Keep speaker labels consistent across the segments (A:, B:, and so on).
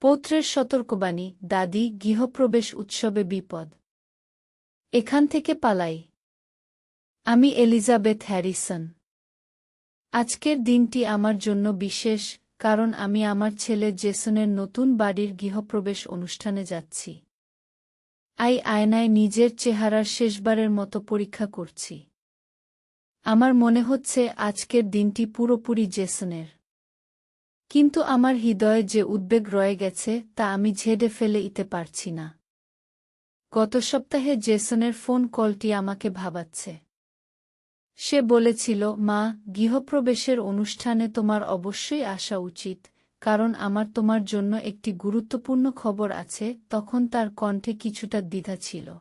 A: পৌত্রের সতর্কবাণী, দাদি, গৃহপ্রবেশ উৎসবে বিপদ। এখান থেকে পালাই। আমি এলিজাবেথ হ্যারিসন। আজকের দিনটি আমার জন্য বিশেষ, কারণ আমি আমার ছেলে জেসনের নতুন বাড়ির গৃহপ্রবেশ অনুষ্ঠানে যাচ্ছি। আই আয়নায় নিজের চেহারার শেষবারের মতো পরীক্ষা করছি। আমার মনে হচ্ছে আজকের দিনটি পুরোপুরি জেসনের। কিন্তু আমার হৃদয়ে যে উদ্বেগ রয়ে গেছে, তা আমি ঝেড়ে ফেলে ইতে পারছি না। গত সপ্তাহে জেসনের ফোন কলটি আমাকে ভাবাচ্ছে। সে বলেছিল, মা, গৃহপ্রবেশের অনুষ্ঠানে তোমার অবশ্যই আসা উচিত, কারণ আমার তোমার জন্য একটি গুরুত্বপূর্ণ খবর আছে। তখন তার কণ্ঠে কিছুটা দ্বিধা ছিল।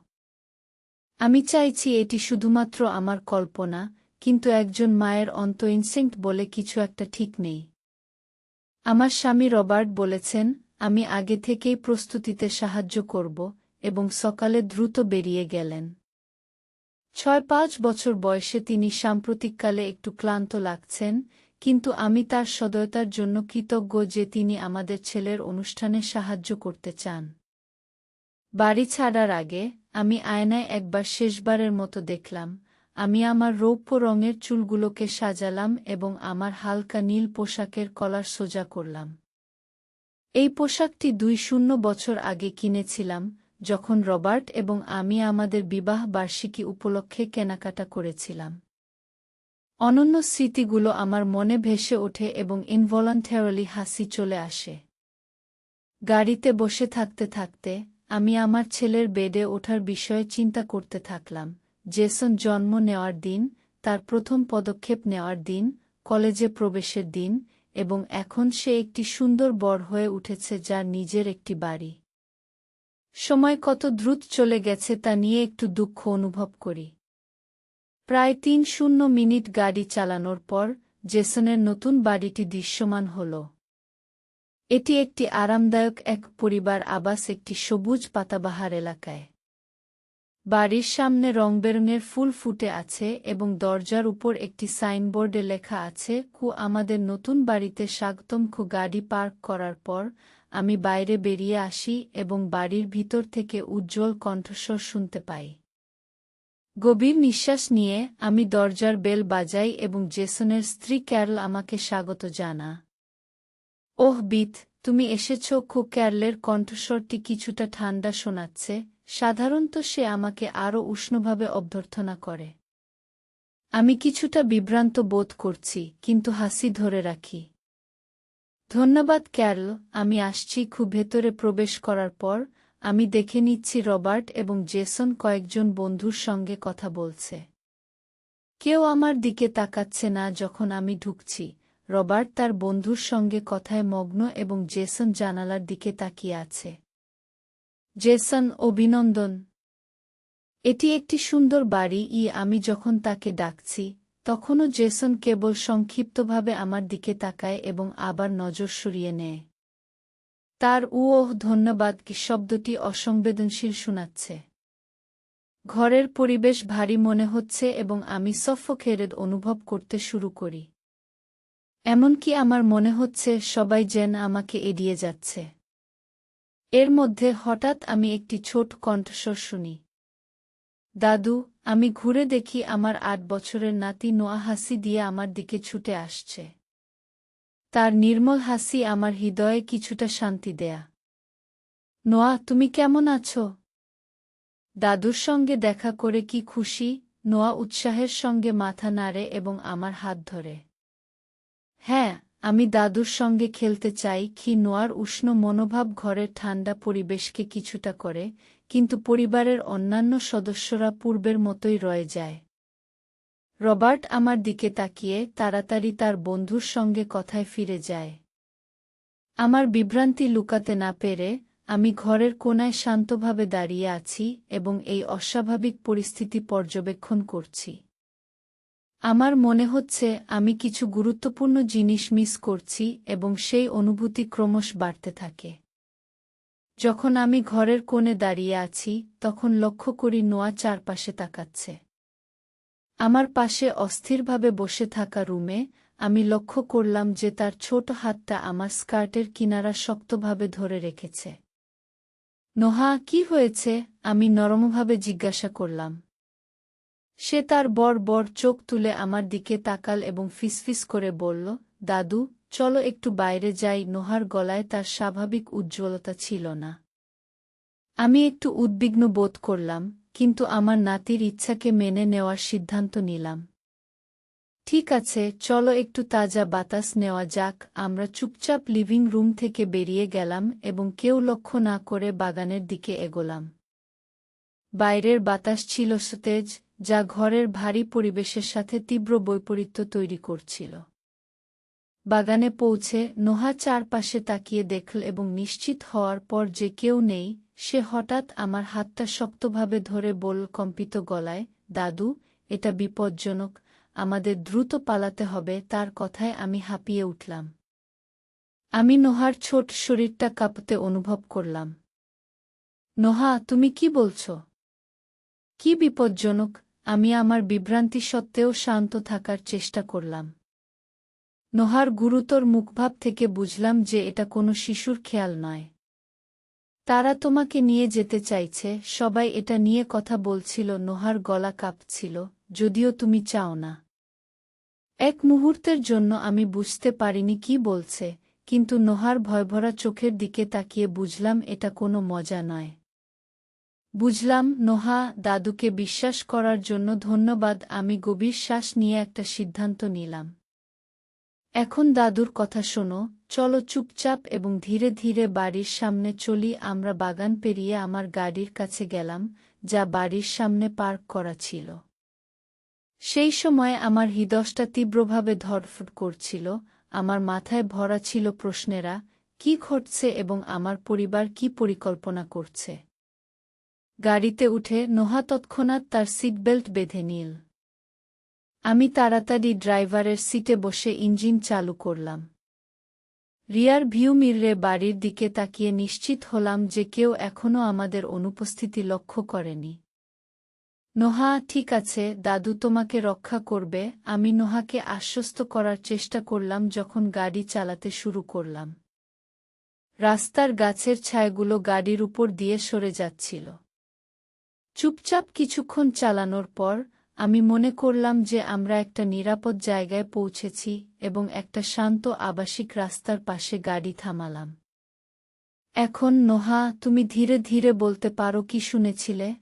A: আমি চাইছি এটি শুধুমাত্র আমার কল্পনা, কিন্তু একজন মায়ের অন্ত ইনসিংক্ট বলে কিছু একটা ঠিক নেই। আমার স্বামী রবার্ট বলেছেন, আমি আগে থেকেই প্রস্তুতিতে সাহায্য করব এবং সকালে দ্রুত বেরিয়ে গেলেন। ছয় পাঁচ বছর বয়সে তিনি সাম্প্রতিককালে একটু ক্লান্ত লাগছেন, কিন্তু আমি তার সদয়তার জন্য কৃতজ্ঞ যে তিনি আমাদের ছেলের অনুষ্ঠানে সাহায্য করতে চান। বাড়ি ছাড়ার আগে, আমি আয়নায় একবার শেষবারের মতো দেখলাম আমি আমার রৌপ্য রঙের চুলগুলোকে সাজালাম এবং আমার হালকা নীল পোশাকের কলার সোজা করলাম। এই পোশাকটি দুই শূন্য বছর আগে কিনেছিলাম, যখন রবার্ট এবং আমি আমাদের বিবাহ বার্ষিকী উপলক্ষে কেনাকাটা করেছিলাম। অনন্য স্মৃতিগুলো আমার মনে ভেসে ওঠে এবং ইনভলান্টারিলি হাসি চলে আসে। গাড়িতে বসে থাকতে থাকতে আমি আমার ছেলের বেডে ওঠার বিষয়ে চিন্তা করতে থাকলাম। জেসন জন্ম নেওয়ার দিন, তার প্রথম পদক্ষেপ নেওয়ার দিন, কলেজে প্রবেশের দিন এবং এখন সে একটি সুন্দর বর হয়ে উঠেছে যার নিজের একটি বাড়ি। সময় কত দ্রুত চলে গেছে তা নিয়ে একটু দুঃখ অনুভব করি। প্রায় তিন শূন্য মিনিট গাড়ি চালানোর পর জেসনের নতুন বাড়িটি দৃশ্যমান হল। এটি একটি আরামদায়ক এক পরিবার আবাস একটি সবুজ পাতাবাহার এলাকায়। বাড়ির সামনে রংবেরঙের ফুল ফুটে আছে এবং দরজার উপর একটি সাইনবোর্ডে লেখা আছে, কু, আমাদের নতুন বাড়িতে স্বাগতম খু গাড়ি পার্ক করার পর আমি বাইরে বেরিয়ে আসি এবং বাড়ির ভিতর থেকে উজ্জ্বল কণ্ঠস্বর শুনতে পাই। গভীর নিঃশ্বাস নিয়ে আমি দরজার বেল বাজাই এবং জেসনের স্ত্রী ক্যারল আমাকে স্বাগত জানা। ওহ, বিথ, তুমি এসেছ খু ক্যারলের কণ্ঠস্বরটি কিছুটা ঠান্ডা শোনাচ্ছে সাধারণত সে আমাকে আরও উষ্ণভাবে অভ্যর্থনা করে। আমি কিছুটা বিভ্রান্ত বোধ করছি, কিন্তু হাসি ধরে রাখি। ধন্যবাদ, ক্যারল। আমি আসছি খুব ভেতরে প্রবেশ করার পর, আমি দেখে নিচ্ছি রবার্ট এবং জেসন কয়েকজন বন্ধুর সঙ্গে কথা বলছে। কেউ আমার দিকে তাকাচ্ছে না যখন আমি ঢুকছি। রবার্ট তার বন্ধুর সঙ্গে কথায় মগ্ন এবং জেসন জানালার দিকে তাকিয়ে আছে। জেসন, অভিনন্দন। এটি একটি সুন্দর বাড়ি, ই আমি যখন তাকে ডাকছি, তখনও জেসন কেবল সংক্ষিপ্তভাবে আমার দিকে তাকায় এবং আবার নজর সরিয়ে নেয়। তার উওহ, ধন্যবাদ, কি শব্দটি অসংবেদনশীল শোনাচ্ছে। ঘরের পরিবেশ ভারী মনে হচ্ছে এবং আমি সফোকেরেদ অনুভব করতে শুরু করি। এমনকি আমার মনে হচ্ছে সবাই যেন আমাকে এড়িয়ে যাচ্ছে। এর মধ্যে হঠাৎ আমি একটি ছোট কণ্ঠস্বর শুনি। দাদু, আমি ঘুরে দেখি আমার আট বছরের নাতি নোয়া হাসি দিয়ে আমার দিকে ছুটে আসছে। তার নির্মল হাসি আমার হৃদয়ে কিছুটা শান্তি দেয়া। নোয়া, তুমি কেমন আছো? দাদুর সঙ্গে দেখা করে কি খুশি? নোয়া উৎসাহের সঙ্গে মাথা নাড়ে এবং আমার হাত ধরে। হ্যাঁ আমি দাদুর সঙ্গে খেলতে চাই কি নোয়ার উষ্ণ মনোভাব ঘরের ঠান্ডা পরিবেশকে কিছুটা করে, কিন্তু পরিবারের অন্যান্য সদস্যরা পূর্বের মতোই রয়ে যায়। রবার্ট আমার দিকে তাকিয়ে তাড়াতাড়ি তার বন্ধুর সঙ্গে কথায় ফিরে যায়। আমার বিভ্রান্তি লুকাতে না পেরে আমি ঘরের কোনায় শান্তভাবে দাঁড়িয়ে আছি এবং এই অস্বাভাবিক পরিস্থিতি পর্যবেক্ষণ করছি। আমার মনে হচ্ছে আমি কিছু গুরুত্বপূর্ণ জিনিস মিস করছি এবং সেই অনুভূতি ক্রমশ বাড়তে থাকে। যখন আমি ঘরের কোণে দাঁড়িয়ে আছি, তখন লক্ষ্য করি নোয়া চারপাশে তাকাচ্ছে। আমার পাশে অস্থিরভাবে বসে থাকা রুমে, আমি লক্ষ্য করলাম যে তার ছোট হাতটা আমার স্কার্টের কিনারা শক্তভাবে ধরে রেখেছে। নোহা, কি হয়েছে? আমি নরমভাবে জিজ্ঞাসা করলাম। সে তার বর বর চোখ তুলে আমার দিকে তাকাল এবং ফিসফিস করে বলল, দাদু, চলো একটু বাইরে যাই, নোহার গলায় তার স্বাভাবিক উজ্জ্বলতা ছিল না। আমি একটু উদ্বিগ্ন বোধ করলাম, কিন্তু আমার নাতির ইচ্ছাকে মেনে নেওয়ার সিদ্ধান্ত নিলাম। ঠিক আছে, চলো একটু তাজা বাতাস নেওয়া যাক, আমরা চুপচাপ লিভিং রুম থেকে বেরিয়ে গেলাম এবং কেউ লক্ষ্য না করে বাগানের দিকে এগোলাম। বাইরের বাতাস ছিল সতেজ যা ঘরের ভারী পরিবেশের সাথে তীব্র বৈপরীত্য তৈরি করছিল। বাগানে পৌঁছে নোহা চারপাশে তাকিয়ে দেখল এবং নিশ্চিত হওয়ার পর যে কেউ নেই, সে হঠাৎ আমার হাতটা শক্তভাবে ধরে বলল কম্পিত গলায়, দাদু, এটা বিপজ্জনক, আমাদের দ্রুত পালাতে হবে, তার কথায় আমি হাঁপিয়ে উঠলাম। আমি নোহার ছোট শরীরটা কাঁপতে অনুভব করলাম। নোহা, তুমি কি বলছ? কি বিপজ্জনক আমি আমার বিভ্রান্তি সত্ত্বেও শান্ত থাকার চেষ্টা করলাম। নোহার গুরুতর মুখভাব থেকে বুঝলাম যে এটা কোনো শিশুর খেয়াল নয়। তারা তোমাকে নিয়ে যেতে চাইছে, সবাই এটা নিয়ে কথা বলছিল, নোহার গলা কাঁপছিল, যদিও তুমি চাও না। এক মুহূর্তের জন্য আমি বুঝতে পারিনি কি বলছে, কিন্তু নোহার ভয়ভরা চোখের দিকে তাকিয়ে বুঝলাম এটা কোনো মজা নয়। বুঝলাম, নোহা, দাদুকে বিশ্বাস করার জন্য ধন্যবাদ, আমি গভীর শ্বাস নিয়ে একটা সিদ্ধান্ত নিলাম। এখন দাদুর কথা শোনো, চলো চুপচাপ এবং ধীরে ধীরে বাড়ির সামনে চলি, আমরা বাগান পেরিয়ে আমার গাড়ির কাছে গেলাম, যা বাড়ির সামনে পার্ক করা ছিল। সেই সময় আমার হৃদয়টা তীব্রভাবে ধরফট করছিল, আমার মাথায় ভরা ছিল প্রশ্নেরা, কি ঘটছে এবং আমার পরিবার কি পরিকল্পনা করছে? গাড়িতে উঠে নোহা তৎক্ষণাৎ তার সিটবেল্ট বেঁধে নিল। আমি তাড়াতাড়ি ড্রাইভারের সিটে বসে ইঞ্জিন চালু করলাম। রিয়ার ভিউ মিররে বাড়ির দিকে তাকিয়ে নিশ্চিত হলাম যে কেউ এখনও আমাদের অনুপস্থিতি লক্ষ্য করেনি। নোহা, ঠিক আছে, দাদু তোমাকে রক্ষা করবে, আমি নোহাকে আশ্বস্ত করার চেষ্টা করলাম যখন গাড়ি চালাতে শুরু করলাম। রাস্তার গাছের ছায়াগুলো গাড়ির উপর দিয়ে সরে যাচ্ছিল। চুপচাপ কিছুক্ষণ চালানোর পর, আমি মনে করলাম যে আমরা একটা নিরাপদ জায়গায় পৌঁছেছি এবং একটা শান্ত আবাসিক রাস্তার পাশে গাড়ি থামালাম। এখন নোহা, তুমি ধীরে ধীরে বলতে পারো কি শুনেছিলে?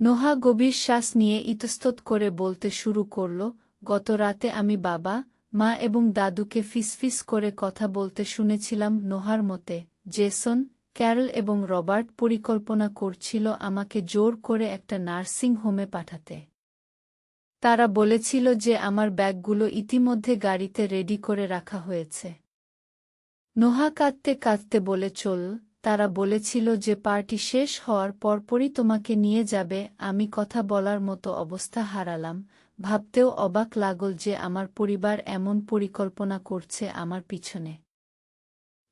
A: নোহা গভীর শ্বাস নিয়ে ইতস্তত করে বলতে শুরু করল, গত রাতে আমি বাবা, মা এবং দাদুকে ফিসফিস করে কথা বলতে শুনেছিলাম নোহার মতে, জেসন ক্যারল এবং রবার্ট পরিকল্পনা করছিল আমাকে জোর করে একটা নার্সিং হোমে পাঠাতে। তারা বলেছিল যে আমার ব্যাগগুলো ইতিমধ্যে গাড়িতে রেডি করে রাখা হয়েছে। নোহা কাঁদতে কাঁদতে বলে, চল। তারা বলেছিল যে পার্টি শেষ হওয়ার পরপরই তোমাকে নিয়ে যাবে, আমি কথা বলার মতো অবস্থা হারালাম। ভাবতেও অবাক লাগল যে আমার পরিবার এমন পরিকল্পনা করছে আমার পিছনে।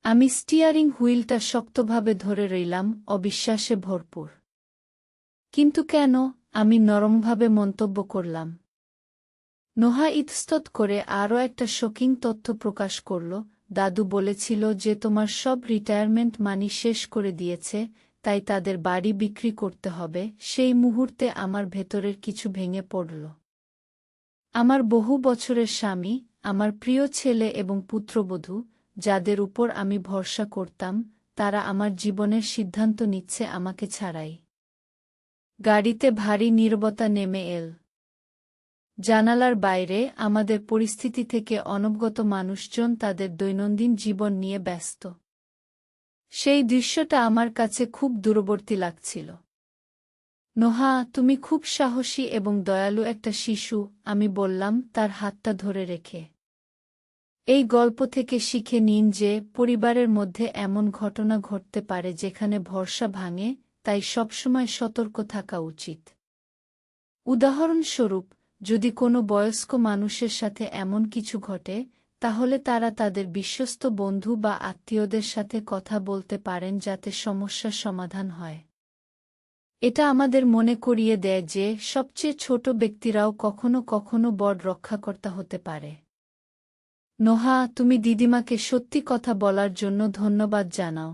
A: আমি স্টিয়ারিং হুইলটা শক্তভাবে ধরে রইলাম, অবিশ্বাসে ভরপুর। কিন্তু কেন, আমি নরমভাবে মন্তব্য করলাম। নোহা ইতস্তত করে আরও একটা শোকিং তথ্য প্রকাশ করল, দাদু বলেছিল যে তোমার সব রিটায়ারমেন্ট মানি শেষ করে দিয়েছে, তাই তাদের বাড়ি বিক্রি করতে হবে, সেই মুহূর্তে আমার ভেতরের কিছু ভেঙে পড়ল। আমার বহু বছরের স্বামী, আমার প্রিয় ছেলে এবং পুত্রবধূ যাদের উপর আমি ভরসা করতাম, তারা আমার জীবনের সিদ্ধান্ত নিচ্ছে আমাকে ছাড়াই। গাড়িতে ভারী নীরবতা নেমে এল। জানালার বাইরে আমাদের পরিস্থিতি থেকে অনবগত মানুষজন তাদের দৈনন্দিন জীবন নিয়ে ব্যস্ত। সেই দৃশ্যটা আমার কাছে খুব দূরবর্তী লাগছিল। নোহা, তুমি খুব সাহসী এবং দয়ালু একটা শিশু, আমি বললাম, তার হাতটা ধরে রেখে। এই গল্প থেকে শিখে নিন যে পরিবারের মধ্যে এমন ঘটনা ঘটতে পারে যেখানে ভরসা ভাঙে, তাই সবসময় সতর্ক থাকা উচিত। উদাহরণস্বরূপ, যদি কোনো বয়স্ক মানুষের সাথে এমন কিছু ঘটে, তাহলে তারা তাদের বিশ্বস্ত বন্ধু বা আত্মীয়দের সাথে কথা বলতে পারেন যাতে সমস্যার সমাধান হয়। এটা আমাদের মনে করিয়ে দেয় যে সবচেয়ে ছোট ব্যক্তিরাও কখনো কখনো বড় রক্ষাকর্তা হতে পারে। নোহা তুমি দিদিমাকে সত্যি কথা বলার জন্য ধন্যবাদ জানাও।